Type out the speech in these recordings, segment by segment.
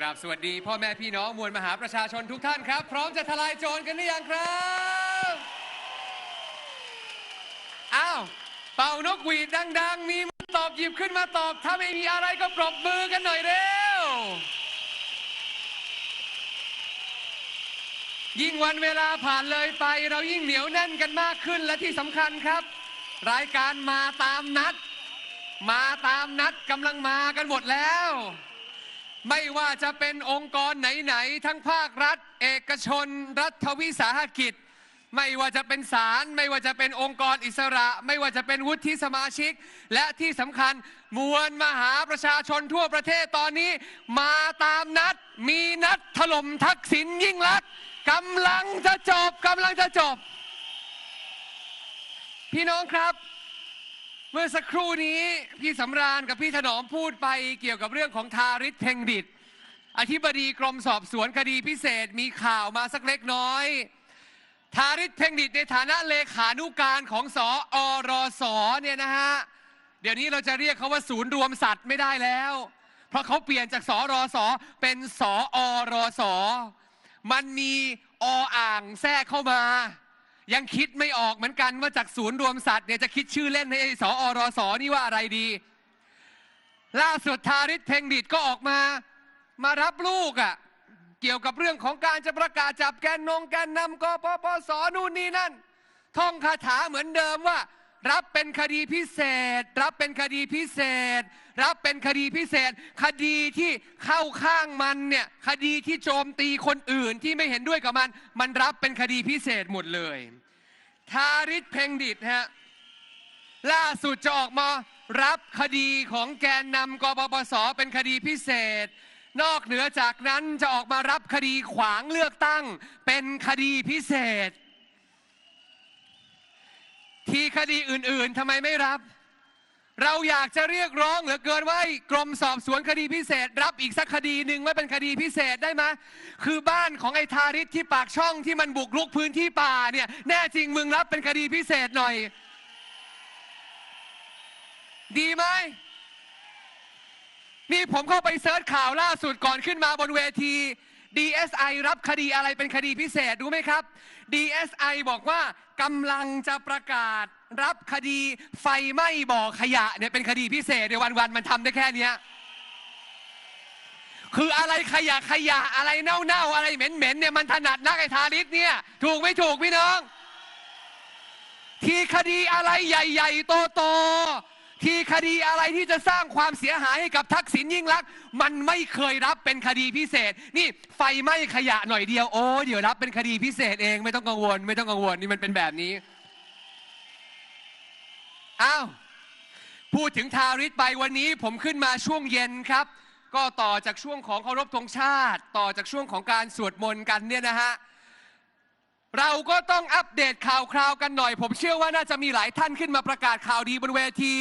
กราบสวัสดีพ่อแม่พี่น้องมวลมหาประชาชนทุกท่านครับ พร้อมจะทลายโจรกันหรือยังครับอ้าวเป่านกหวีดดัง ๆ มีมือตอบหยิบขึ้นมาตอบ ถ้าไม่มีอะไรก็ปรบมือกันหน่อยเร็ว ยิ่งวันเวลาผ่านเลยไปเรายิ่งเหนียวแน่นกันมากขึ้นและที่สำคัญครับ รายการมาตามนัด มาตามนัดกำลังมากันหมดแล้ว ไม่ว่าจะเป็นองค์กรไหนๆทั้งภาครัฐ เอกชน รัฐวิสาหกิจ ไม่ว่าจะเป็นศาลไม่ว่าจะเป็นองค์กรอิสระ ไม่ว่าจะเป็นวุฒิสมาชิก และที่สำคัญมวลมหาประชาชนทั่วประเทศตอนนี้ มาตามนัด มีนัดถล่มทักษิณยิ่งลักษณ์กำลังจะจบกำลังจะจบ พี่น้องครับ เมื่อสักครู่นี้พี่สำราญกับพี่ถนอมพูดไปเกี่ยวกับเรื่องของทาริศเพ่งดิตอธิบดีกรมสอบสวนคดีพิเศษมีข่าวมาสักเล็กน้อย ทาริศเพ่งดิตในฐานะเลขานุการของสออรสเนี่ยนะฮะเดี๋ยวนี้เราจะเรียกเขาว่าศูนย์รวมสัตว์ไม่ได้แล้ว เพราะเขาเปลี่ยนจากสอรอสเป็นสออรสมันมีออ่างแทรกเข้ามา ยังคิดไม่ออกเหมือนกันว่าจากศูนย์รวมสัตว์เนี่ยจะคิดชื่อเล่นให้ไอ้สออรสอนี่ว่าอะไรดี ล่าสุดทาริศเพ่งดิตก็ออกมา มารับลูกอะ่ะเกี่ยวกับเรื่องของการจะประกาศจับแกนนงแกนนำกปปสนู่นนี่นั่น ท่องคาถาเหมือนเดิมว่า รับเป็นคดีพิเศษ รับเป็นคดีพิเศษ รับเป็นคดีพิเศษ คดีที่เข้าข้างมันเนี่ยคดีที่โจมตีคนอื่นที่ไม่เห็นด้วยกับมัน มันรับเป็นคดีพิเศษหมดเลย ทาริศเพ่งดิตฮะล่าสุดจะออกมารับคดีของแกนนำกปปสเป็นคดีพิเศษ นอกเหนือจากนั้นจะออกมารับคดีขวางเลือกตั้ง เป็นคดีพิเศษ ที่คดีอื่นๆทำไมไม่รับ เราอยากจะเรียกร้องเหลือเกินว่ากรมสอบสวนคดีพิเศษ รับอีกสักคดีหนึ่งไว้เป็นคดีพิเศษได้ไหมคือบ้านของไอ้ทาริศที่ปากช่องที่มันบุกรุกพื้นที่ป่าเนี่ยแน่จริงมึงรับเป็นคดีพิเศษหน่อย ดีไหมนี่ผมเข้าไปเซิร์ชข่าวล่าสุดก่อนขึ้นมาบนเวที DSI รับคดีอะไรเป็นคดีพิเศษรู้ไหมครับ DSI บอกว่ากำลังจะประกาศ รับคดีไฟไหม้บ่อขยะเนี่ยเป็นคดีพิเศษในวันๆมันทำได้แค่นี้คืออะไรขยะขยะอะไรเน่าๆอะไรเหม็นๆเนี่ยมันถนัดนักไอ้ทาริศเนี่ยถูกไม่ถูกพี่น้อง ที่คดีอะไรใหญ่ๆโตๆที่คดีอะไรที่จะสร้างความเสียหายให้กับทักษิณยิ่งลัก มันไม่เคยรับเป็นคดีพิเศษ นี่ไฟไหม้ขยะหน่อยเดียวโอ้เดี๋ยวรับเป็นคดีพิเศษเองไม่ต้องกังวล ไม่ต้องกังวลนี่มันเป็นแบบนี้ อ้าวพูดถึงทาริสไปวันนี้ผมขึ้นมาช่วงเย็นครับ ก็ต่อจากช่วงของเคารพธงชาติ ต่อจากช่วงของการสวดมนต์กันเนี่ยนะฮะเราก็ต้องอัปเดตข่าวคราวกันหน่อย ผมเชื่อว่าน่าจะมีหลายท่านขึ้นมาประกาศข่าวดีบนเวที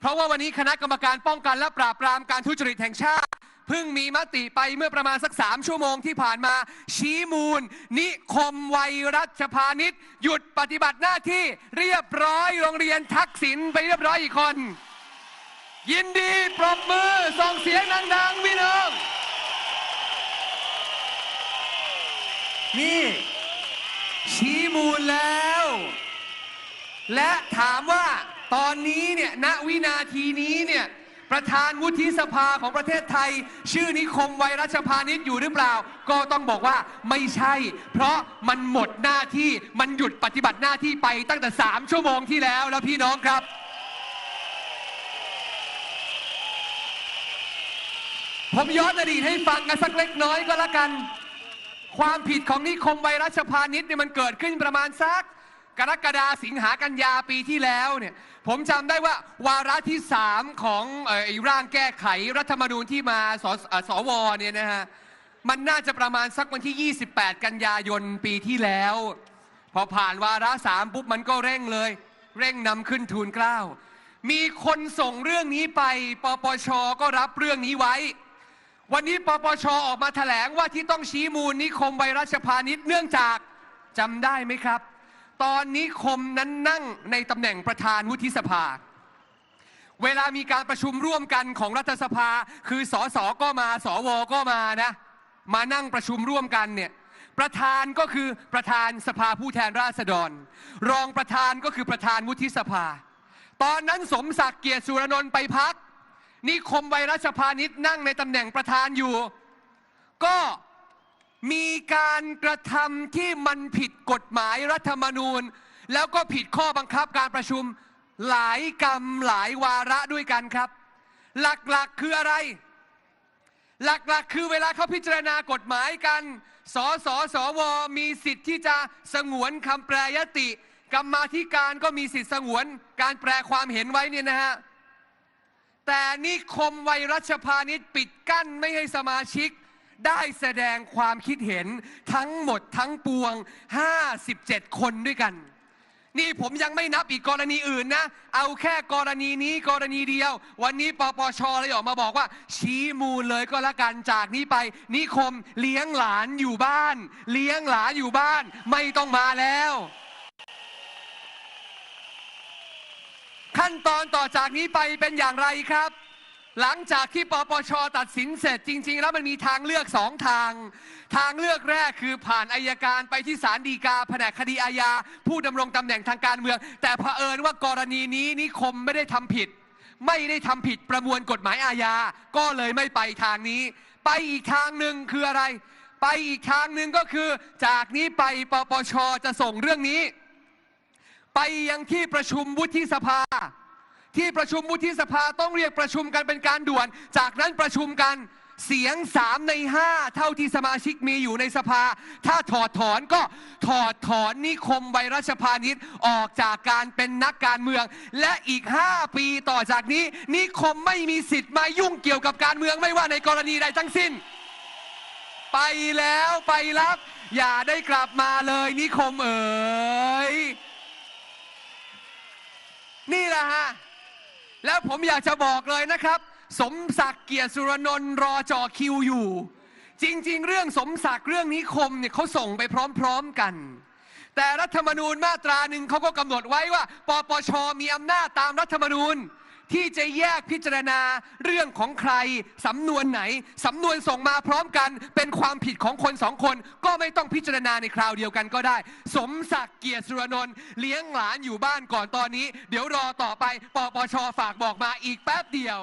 เพราะว่าวันนี้คณะกรรมการป้องกันและปราบปรามการทุจริตแห่งชาติ เพิ่งมีมติไปเมื่อประมาณสักสามชั่วโมงที่ผ่านมา ชี้มูล นิคมไวยรัชพาณิชย์หยุดปฏิบัติหน้าที่เรียบร้อยโรงเรียนทักษิณไปเรียบร้อยอีกคน ยินดีปรบมือส่งเสียงดังๆพี่น้อง นี่ ชี้มูลแล้ว และถามว่าตอนนี้เนี่ยณวินาทีนี้เนี่ย ประธานวุฒิสภาของประเทศไทย ชื่อนิคมไวรัชพาณิชย์อยู่หรือเปล่า ก็ต้องบอกว่าไม่ใช่ เพราะมันหมดหน้าที่มันหยุดปฏิบัติหน้าที่ไปตั้งแต่ 3 ชั่วโมงที่แล้วแล้วพี่น้องครับ ผมย้อนอดีตให้ฟังกันสักเล็กน้อยก็แล้วกัน ความผิดของนิคมไวรัชพาณิชย์เนี่ยมันเกิดขึ้นประมาณสัก กรกฎาสิงหากันยาปีที่แล้วเนี่ยผมจำได้ว่าวาระที่3ของออไอ้ร่างแก้ไขรัฐธรรมนูญที่มาสสวเนี่ยนะฮะมันน่าจะประมาณสักวันที่ 28 กันยายนปีที่แล้ว พอผ่านวาระสามปุ๊บมันก็เร่งเลย เร่งนำขึ้นทูลเกล้า มีคนส่งเรื่องนี้ไปปปชก็รับเรื่องนี้ไว้ วันนี้ปปชออกมาแถลงว่าที่ต้องชี้มูลนิคมไวรัชพาณิชย์เนื่องจากจำได้ไหมครับ ตอนนิคมนั้นนั่งในตำแหน่งประธานวุฒิสภา เวลามีการประชุมร่วมกันของรัฐสภา คือสสก็มาสวก็มานะ มานั่งประชุมร่วมกันเนี่ยประธานก็คือประธานสภาผู้แทนราษฎร รองประธานก็คือประธานวุฒิสภา ตอนนั้นสมศักดิ์เกียรติสุรนนท์ไปพักนิคมไวรัชพานิชนั่งในตำแหน่งประธานอยู่ ก็ มีการกระทำที่มันผิดกฎหมายรัฐธรรมนูญ แล้วก็ผิดข้อบังคับการประชุมหลายกรรมหลายวาระด้วยกันครับ หลักๆคืออะไร หลักๆ คือเวลาเขาพิจารณากฎหมายกันสสสวมีสิทธิ์ที่จะสงวนคำแปรยติ กรรมาธิการก็มีสิทธิ์สงวนการแปลความเห็นไว้เนี่ยนะฮะแต่นิคมไวรัชพาณิชย์ปิดกั้นไม่ให้สมาชิก ได้แสดงความคิดเห็นทั้งหมดทั้งปวง 57 คนด้วยกัน นี่ผมยังไม่นับอีกกรณีอื่นนะ เอาแค่กรณีนี้กรณีเดียว วันนี้ปปชเลยออกมาบอกว่า ชี้มูลเลยก็แล้วกันจากนี้ไป นิคมเลี้ยงหลานอยู่บ้าน เลี้ยงหลานอยู่บ้าน ไม่ต้องมาแล้ว ขั้นตอนต่อจากนี้ไปเป็นอย่างไรครับ หลังจากที่ปปชตัดสินเสร็จจริง ๆ แล้วมันมีทางเลือกสองทาง ทางเลือกแรกคือผ่านอายการไปที่ศาลฎีกาแผนกคดีอาญาผู้ดำรงตำแหน่งทางการเมือง แต่เผอิญว่ากรณีนี้นิคมไม่ได้ทำผิด ไม่ได้ทำผิดประมวลกฎหมายอาญาก็เลยไม่ไปทางนี้ ไปอีกทางหนึ่งคืออะไร ไปอีกทางหนึ่งก็คือ จากนี้ไปปปชจะส่งเรื่องนี้ ไปยังที่ประชุมวุฒิสภา ที่ประชุมวุฒิสภาต้องเรียกประชุมกันเป็นการด่วน จากนั้นประชุมกันเสียง3ใน5เท่าที่สมาชิกมีอยู่ในสภา ถ้าถอดถอนก็ถอดถอนนิคมไวรัชพาณิชย์ออกจากการเป็นนักการเมือง และอีก 5 ปีต่อจากนี้ นิคมไม่มีสิทธิ์มายุ่งเกี่ยวกับการเมืองไม่ว่าในกรณีใดทั้งสิ้น ไปแล้วไปรับ อย่าได้กลับมาเลยนิคมเอ๋ยนี่แหละฮะ แล้วผมอยากจะบอกเลยนะครับ สมศักดิ์เกียรติสุรนนท์รอจอคิวอยู่ จริง ๆ เรื่องสมศักดิ์เรื่องนิคมเนี่ยเขาส่งไปพร้อม ๆกัน แต่รัฐธรรมนูญมาตราหนึ่งเขาก็กำหนดไว้ว่า ปปชมีอำนาจตามรัฐธรรมนูญ ที่จะแยกพิจารณาเรื่องของใคร สำนวนไหน สำนวนส่งมาพร้อมกัน เป็นความผิดของคนสองคน ก็ไม่ต้องพิจารณาในคราวเดียวกันก็ได้ สมศักดิ์เกียรติสุรนนท์เลี้ยงหลานอยู่บ้านก่อนตอนนี้ เดี๋ยวรอต่อไปปปชฝากบอกมาอีกแป๊บเดียว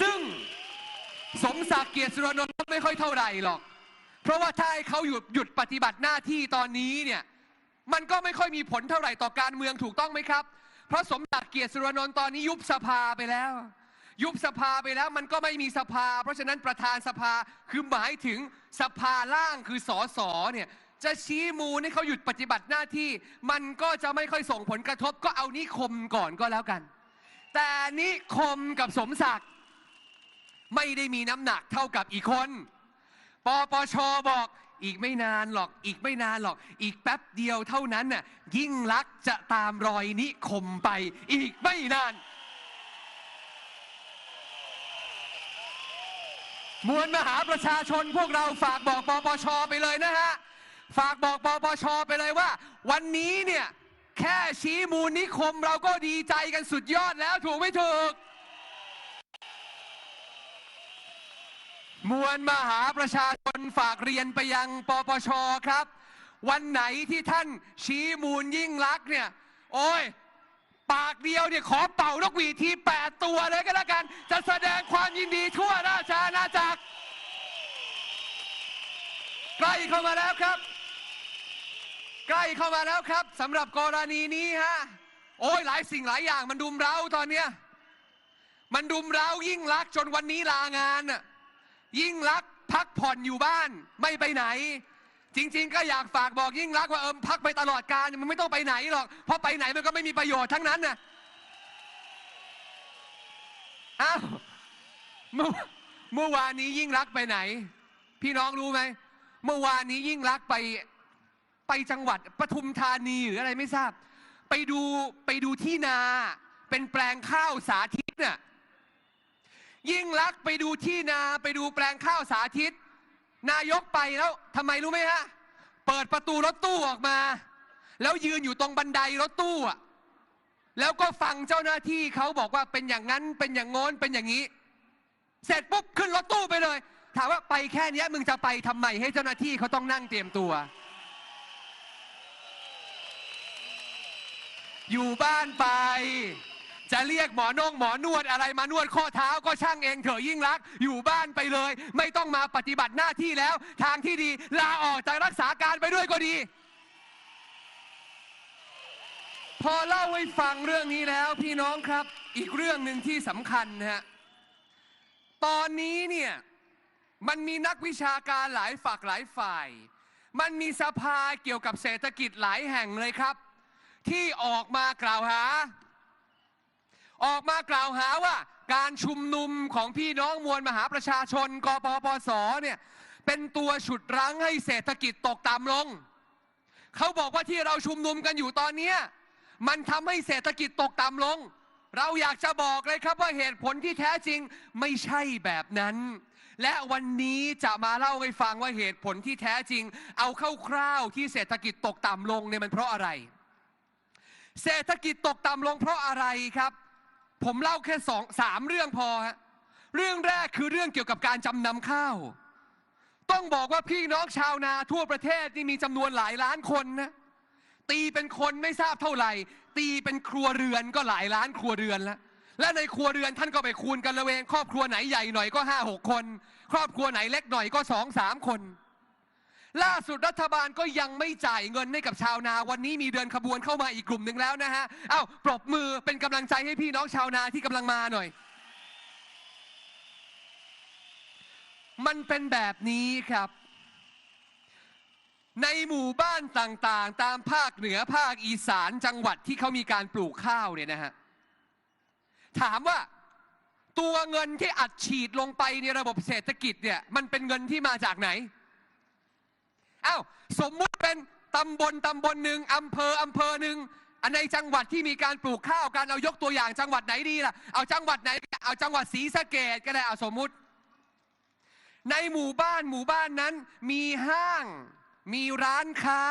ซึ่งสมศักดิ์เกียรติสุรนนท์ไม่ค่อยเท่าไหร่หรอก เพราะว่าถ้าให้เขาหยุดหยุดปฏิบัติหน้าที่ตอนนี้เนี่ย มันก็ไม่ค่อยมีผลเท่าไหร่ต่อการเมืองถูกต้องไหมครับ เพราะสมศักดิ์เกียรติสุรนนท์ตอนนี้ยุบสภาไปแล้ว ยุบสภาไปแล้วมันก็ไม่มีสภา เพราะฉะนั้นประธานสภาคือหมายถึงสภาล่างคือสอสอเนี่ยจะชี้มูลให้เขาหยุดปฏิบัติหน้าที่ มันก็จะไม่ค่อยส่งผลกระทบก็เอานิคมก่อนก็แล้วกัน แต่นิคมกับสมศักดิ์ไม่ได้มีน้ำหนักเท่ากับอีกคน ปปชบอก อีกไม่นานหรอก อีกไม่นานหรอก อีกแป๊บเดียวเท่านั้นน่ะยิ่งลักษณ์จะตามรอยนิคมไป อีกไม่นาน มวลมหาประชาชนพวกเราฝากบอกปปชไปเลยนะฮะ ฝากบอกปปชไปเลยว่า วันนี้เนี่ย แค่ชี้มูลนิคมเราก็ดีใจกันสุดยอดแล้วถูกไม่ถูก มวลมหาประชาชนฝากเรียนไปยังปปชครับ วันไหนที่ท่านชี้มูลยิ่งลักษณ์เนี่ย โอ้ย ปากเดียวเนี่ยขอเป่านกหวีดทีแปดตัวเลยก็แล้วกัน จะแสดงความยินดีทั่วราชอาณาจักรใกล้เข้ามาแล้วครับ ใกล้เข้ามาแล้วครับสำหรับกรณีนี้ฮะโอ้ยหลายสิ่งหลายอย่างมันดุมเร้าตอนเนี้ยมันดุมเร้ายิ่งรักษณ์จนวันนี้ลางานน่ะ ยิ่งรักพักผ่อนอยู่บ้านไม่ไปไหน จริง ๆ ก็อยากฝากบอกยิ่งรักว่าเออพักไปตลอดการมันไม่ต้องไปไหนหรอกเพราะไปไหนมันก็ไม่มีประโยชน์ทั้งนั้นน่ะอ้าวเมื่อเมื่อวานนี้ยิ่งรักไปไหน พี่น้องรู้ไหมเมื่อวานนี้ยิ่งรักไปไปจังหวัดปทุมธานีหรืออะไรไม่ทราบ ไปดูไปดูที่นาเป็นแปลงข้าวสาธิตน่ะ ยิ่งลักษณ์ไปดูที่นาไปดูแปลงข้าวสาธิต นายกไปแล้วทำไมรู้ไหมฮะ เปิดประตูรถตู้ออกมา แล้วยืนอยู่ตรงบันไดรถตู้อะแล้วก็ฟังเจ้าหน้าที่เขาบอกว่าเป็นอย่างนั้นเป็นอย่างโน้นเป็นอย่างนี้ เสร็จปุ๊บขึ้นรถตู้ไปเลย ถามว่าไปแค่นี้มึงจะไปทำไมให้เจ้าหน้าที่เขาต้องนั่งเตรียมตัว อยู่บ้านไป จะเรียกหมอนงหมอนวดอะไรมานวดข้อเท้าก็ช่างเองเถอะยิ่งรัก อยู่บ้านไปเลย ไม่ต้องมาปฏิบัติหน้าที่แล้ว ทางที่ดีลาออกจากรักษาการไปด้วยก็ดี พอเล่าให้ฟังเรื่องนี้แล้วพี่น้องครับ อีกเรื่องหนึ่งที่สำคัญนะฮะตอนนี้เนี่ยมันมีนักวิชาการหลายฝักหลายฝ่าย มันมีสภาเกี่ยวกับเศรษฐกิจหลายแห่งเลยครับ ที่ออกมากล่าวหา ออกมากล่าวหาว่าการชุมนุมของพี่น้องมวลมหาประชาชนกปปสเนี่ยเป็นตัวฉุดรั้งให้เศรษฐกิจตกต่ำลง เขาบอกว่าที่เราชุมนุมกันอยู่ตอนเนี้มันทำให้เศรษฐกิจตกต่ำลง เราอยากจะบอกเลยครับว่าเหตุผลที่แท้จริงไม่ใช่แบบนั้น และวันนี้จะมาเล่าให้ฟังว่าเหตุผลที่แท้จริง เอาคร่าวๆที่เศรษฐกิจตกต่ำลงเนี่ยมันเพราะอะไร เศรษฐกิจตกต่ำลงเพราะอะไรครับ ผมเล่าแค่สองสามเรื่องพอฮะเรื่องแรกคือเรื่องเกี่ยวกับการจำนำข้าว ต้องบอกว่าพี่น้องชาวนาทั่วประเทศนี่มีจำนวนหลายล้านคนนะตีเป็นคนไม่ทราบเท่าไหร่ ตีเป็นครัวเรือนก็หลายล้านครัวเรือนแล้วและในครัวเรือนท่านก็ไปคูณกันละเวงครอบครัวไหนใหญ่หน่อยก็ห้าหกคน ครอบครัวไหนเล็กหน่อยก็สองสามคน ล่าสุดรัฐบาลก็ยังไม่จ่ายเงินให้กับชาวนา วันนี้มีเดินขบวนเข้ามาอีกกลุ่มหนึ่งแล้วนะฮะเอ้าปรบมือเป็นกำลังใจให้พี่น้องชาวนาที่กำลังมาหน่อย มันเป็นแบบนี้ครับ ในหมู่บ้านต่างๆ ตามภาคเหนือภาคอีสานจังหวัดที่เขามีการปลูกข้าวเนี่ยนะฮะถามว่าตัวเงินที่อัดฉีดลงไปในระบบเศรษฐกิจเนี่ยมันเป็นเงินที่มาจากไหน อ้าวสมมุติเป็นตำบลตำบลหนึ่งอำเภออำเภอหนึ่งอันในจังหวัดที่มีการปลูกข้าวการเอายกตัวอย่างจังหวัดไหนดีล่ะเอาจังหวัดไหนเอาจังหวัดศรีสะเกดก็ได้เอาสมมุติ ในหมู่บ้านหมู่บ้านนั้น มีห้าง มีร้านค้า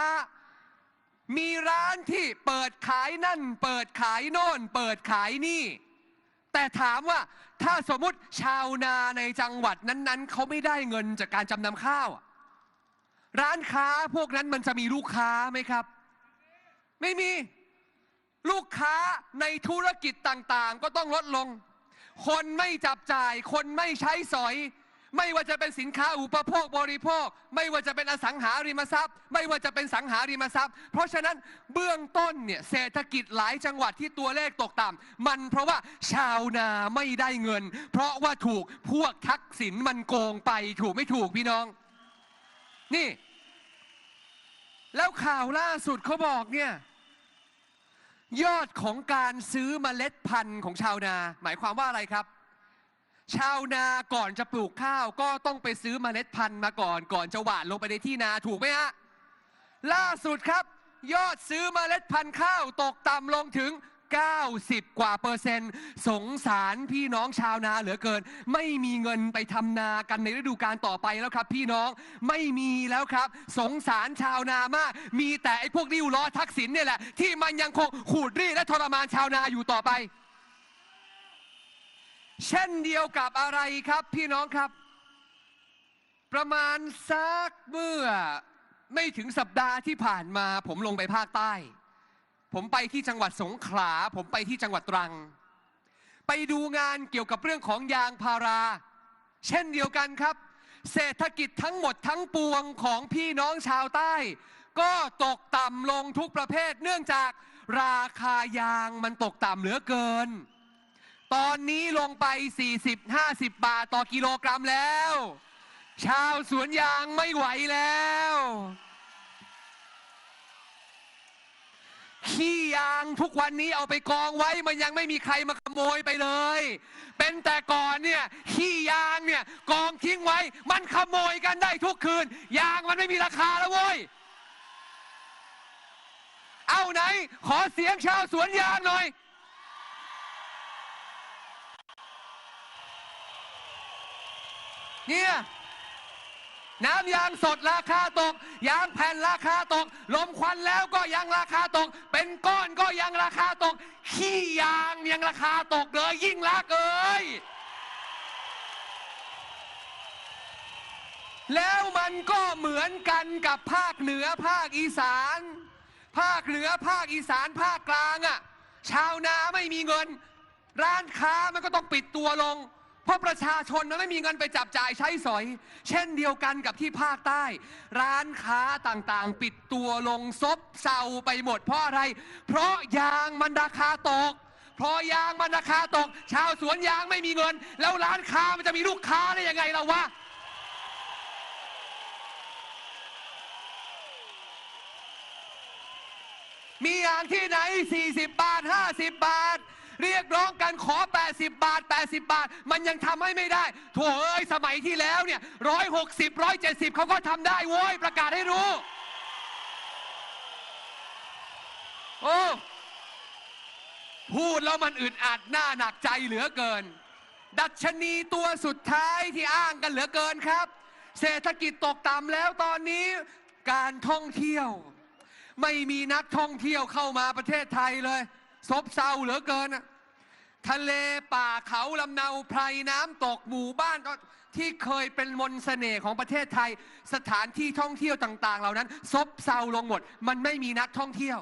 มีร้านที่เปิดขายนั่น เปิดขายโน่น เปิดขายนี่ แต่ถามว่าถ้าสมมุติชาวนาในจังหวัดนั้นๆเขาไม่ได้เงินจากการจำนำข้าวอะ ร้านค้าพวกนั้นมันจะมีลูกค้าไหมครับ ไม่มีลูกค้าในธุรกิจต่างๆ ก็ต้องลดลง คนไม่จับจ่าย คนไม่ใช้สอย ไม่ว่าจะเป็นสินค้าอุปโภคบริโภค ไม่ว่าจะเป็นอสังหาริมทรัพย์ ไม่ว่าจะเป็นสังหาริมทรัพย์ เพราะฉะนั้นเบื้องต้นเนี่ยเศรษฐกิจหลายจังหวัดที่ตัวเลขตกต่ำมันเพราะว่าชาวนาไม่ได้เงิน เพราะว่าถูกพวกทักษิณมันโกงไปถูกไม่ถูกพี่น้อง นี่ แล้วข่าวล่าสุดเขาบอกเนี่ย ยอดของการซื้อเมล็ดพันธุ์ของชาวนา หมายความว่าอะไรครับ ชาวนาก่อนจะปลูกข้าวก็ต้องไปซื้อเมล็ดพันธุ์มาก่อน ก่อนจะหว่านลงไปในที่นาถูกไหมฮะล่าสุดครับ ยอดซื้อเมล็ดพันธุ์ข้าวตกต่ำลงถึง 90 กว่าเปอร์เซ็นต์ สงสารพี่น้องชาวนาเหลือเกิน ไม่มีเงินไปทำนากันในฤดูกาลต่อไปแล้วครับ พี่น้องไม่มีแล้วครับ สงสารชาวนามาก มีแต่ไอ้พวกริ้วล้อทักษิณเนี่ยแหละ ที่มันยังคงขูดรีดและทรมานชาวนาอยู่ต่อไป เช่นเดียวกับอะไรครับ พี่น้องครับ ประมาณสักเมื่อไม่ถึงสัปดาห์ที่ผ่านมาผมลงไปภาคใต้ ผมไปที่จังหวัดสงขลา ผมไปที่จังหวัดตรัง ไปดูงานเกี่ยวกับเรื่องของยางพารา เช่นเดียวกันครับ เศรษฐกิจทั้งหมดทั้งปวงของพี่น้องชาวใต้ ก็ตกต่ำลงทุกประเภท เนื่องจากราคายางมันตกต่ำเหลือเกิน ตอนนี้ลงไป 40-50 บาทต่อกิโลกรัมแล้ว ชาวสวนยางไม่ไหวแล้ว ขี้ยางทุกวันนี้เอาไปกองไว้มันยังไม่มีใครมาขโมยไปเลย เป็นแต่ก่อนเนี่ยขี้ยางเนี่ยกองทิ้งไว้ มันขโมยกันได้ทุกคืน ยางมันไม่มีราคาแล้วเว้ยเอาไหน ขอเสียงชาวสวนยางหน่อย เนี่ย น้ำยางสดราคาตก ยางแผ่นราคาตก ลมควันแล้วก็ยังราคาตก เป็นก้อนก็ยังราคาตก ขี้ยางยังราคาตกเลยยิ่งลักเอ้ยแล้วมันก็เหมือนกันกับภาคเหนือภาคอีสาน ภาคเหนือภาคอีสานภาคกลางอะ่ะ ชาวนาไม่มีเงิน ร้านค้ามันก็ต้องปิดตัวลง เพราะประชาชนมันไม่มีเงินไปจับจ่ายใช้สอย เช่นเดียวกันกับที่ภาคใต้ ร้านค้าต่างๆ ปิดตัวลงซบเซาไปหมดเพราะอะไร เพราะยางมันราคาตกพอยางมันราคาตก ชาวสวนยางไม่มีเงิน แล้วร้านค้ามันจะมีลูกค้าได้ยังไงล่ะวะมีอย่างที่ไหน 40 บาท 50 บาท เรียกร้องกันขอ 80 บาท 80 บาท มันยังทำให้ไม่ได้โถ่เอ้ยสมัยที่แล้วเนี่ย160 170เขาก็ทำได้โว้ยประกาศให้รู้ โอ้พูดแล้วมันอึดอัดหน้าหนักใจเหลือเกิน ดัชนีตัวสุดท้ายที่อ้างกันเหลือเกินครับ เศรษฐกิจตกต่ำแล้วตอนนี้การท่องเที่ยว ไม่มีนักท่องเที่ยวเข้ามาประเทศไทยเลย ซบเซาเหลือเกินอะทะเลป่าเขาลำเนาไพรน้ำตกหมู่บ้านก็ที่เคยเป็นมนต์เสน่ห์ของประเทศไทย สถานที่ท่องเที่ยวต่าง ๆ เหล่านั้น ซบเซาลงหมด มันไม่มีนักท่องเที่ยว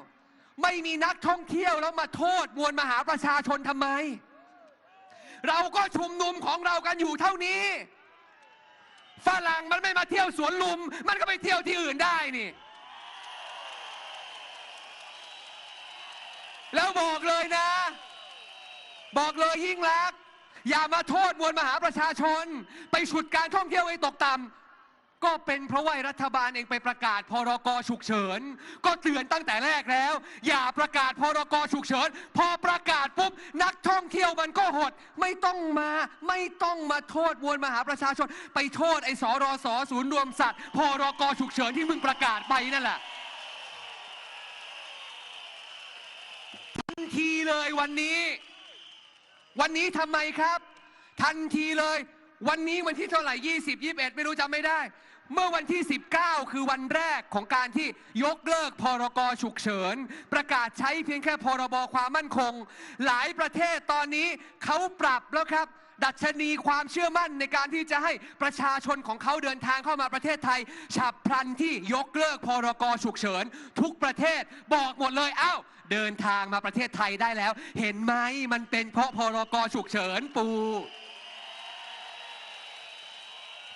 ไม่มีนักท่องเที่ยวแล้วมาโทษมวลมหาประชาชนทำไม เราก็ชุมนุมของเรากันอยู่เท่านี้ฝรั่งมันไม่มาเที่ยวสวนลุม มันก็ไปเที่ยวที่อื่นได้นี่ แล้วบอกเลยนะ บอกเลยยิ่งลักษณ์อย่ามาโทษมวลมหาประชาชน ไปฉุดการท่องเที่ยวให้ตกต่ำก็เป็นเพราะว่ารัฐบาลเองไปประกาศพรกฉุกเฉิน ก็เตือนตั้งแต่แรกแล้ว อย่าประกาศพรกฉุกเฉิน พอประกาศปุ๊บนักท่องเที่ยวมันก็หด ไม่ต้องมาไม่ต้องมาโทษมวลมหาประชาชน ไปโทษไอ้สรสศูนย์รวมสัตว์พรกฉุกเฉินที่มึงประกาศไปนั่นแหละ ทีเลยวันนี้ วันนี้ทำไมครับ ทันทีเลย วันนี้วันที่เท่าไหร่ 20 21 ไม่รู้จำไม่ได้ เมื่อวันที่ 19 คือวันแรกของการที่ยกเลิกพรกฉุกเฉิน ประกาศใช้เพียงแค่พรบความมั่นคง หลายประเทศตอนนี้เขาปรับแล้วครับดัชนีความเชื่อมั่นในการที่จะให้ประชาชนของเขาเดินทางเข้ามาประเทศไทย ฉับพลันที่ยกเลิกพรกฉุกเฉิน ทุกประเทศบอกหมดเลยอ้าว เดินทางมาประเทศไทยได้แล้ว เห็นไหมมันเป็นเพราะพรกฉุกเฉินปู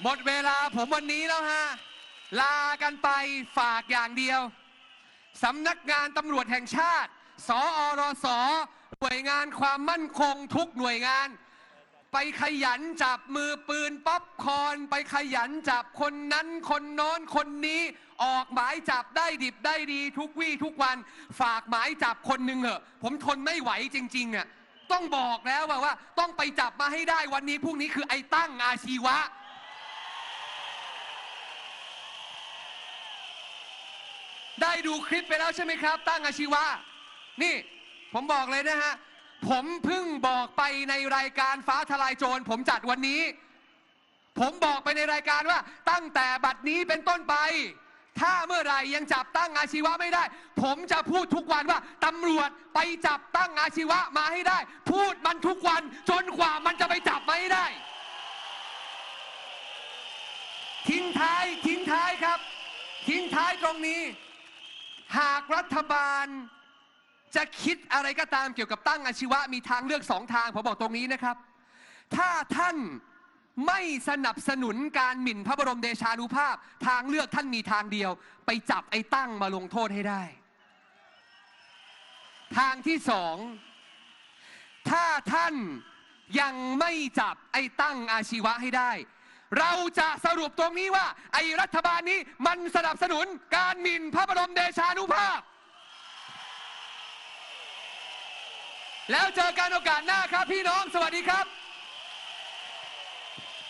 หมดเวลาผมวันนี้แล้วฮะ ลากันไปฝากอย่างเดียวสำนักงานตำรวจแห่งชาติ สอรสหน่วยงานความมั่นคงทุกหน่วยงาน ไปขยันจับมือปืนป๊อปคอน ไปขยันจับคนนั้นคนโน้นคนนี้ ออกหมายจับได้ดิบได้ดีทุกวี่ทุกวัน ฝากหมายจับคนหนึ่งเหอะ ผมทนไม่ไหวจริงๆอะต้องบอกแล้วว่าว่า ต้องไปจับมาให้ได้วันนี้พรุ่งนี้คือไอ้ตั้งอาชีวะ ได้ดูคลิปไปแล้วใช่ไหมครับ ตั้งอาชีวะ นี่ ผมบอกเลยนะฮะ ผมเพิ่งบอกไปในรายการฟ้าทลายโจรผมจัดวันนี้ ผมบอกไปในรายการว่า ตั้งแต่บัดนี้เป็นต้นไป ถ้าเมื่อไหร่ยังจับตั้งอาชีวะไม่ได้ ผมจะพูดทุกวันว่าตำรวจไปจับตั้งอาชีวะมาให้ได้ พูดมันทุกวันจนกว่ามันจะไปจับมาให้ได้ ทิ้งท้ายทิ้งท้ายครับ ทิ้งท้ายตรงนี้ หากรัฐบาลจะคิดอะไรก็ตามเกี่ยวกับตั้งอาชีวะมีทางเลือกสองทางผมบอกตรงนี้นะครับ ถ้าท่าน ไม่สนับสนุนการหมิ่นพระบรมเดชานุภาพ ทางเลือกท่านมีทางเดียว ไปจับไอ้ตั้งมาลงโทษให้ได้ ทางที่สอง ถ้าท่านยังไม่จับไอ้ตั้งอาชีวะให้ได้ เราจะสรุปตรงนี้ว่า ไอ้รัฐบาลนี้มันสนับสนุนการหมิ่นพระบรมเดชานุภาพ แล้วเจอกันโอกาสหน้าครับพี่น้องสวัสดีครับ